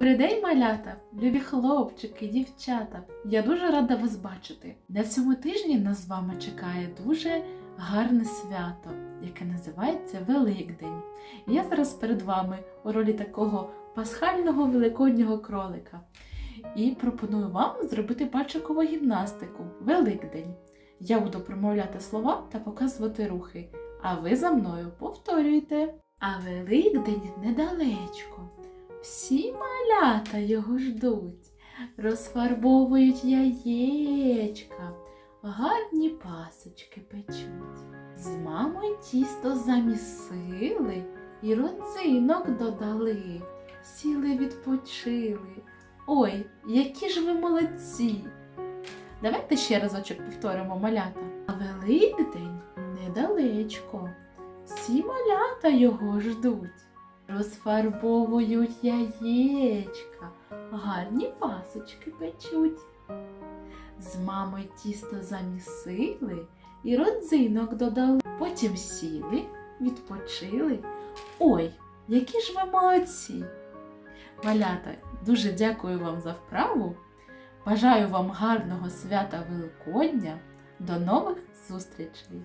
Добрий день, малята, любі хлопчики, дівчата. Я дуже рада вас бачити. На цьому тижні нас з вами чекає дуже гарне свято, яке називається Великдень. І я зараз перед вами у ролі такого пасхального великоднього кролика. І пропоную вам зробити пальчикову гімнастику Великдень. Я буду промовляти слова та показувати рухи, а ви за мною повторюйте. А Великдень недалечко. Всі малята його ждуть, розфарбовують яєчка, гарні пасочки печуть. З мамою тісто замісили і родзинок додали, сіли відпочили. Ой, які ж ви молодці! Давайте ще разочок повторимо малята. А Великдень недалечко. Всі малята його ждуть. Розфарбовують яєчка, гарні пасочки печуть. З мамою тісто замісили і родзинок додали. Потім сіли, відпочили. Ой, які ж ви молодці! Малята, дуже дякую вам за вправу. Бажаю вам гарного свята Великодня. До нових зустрічей!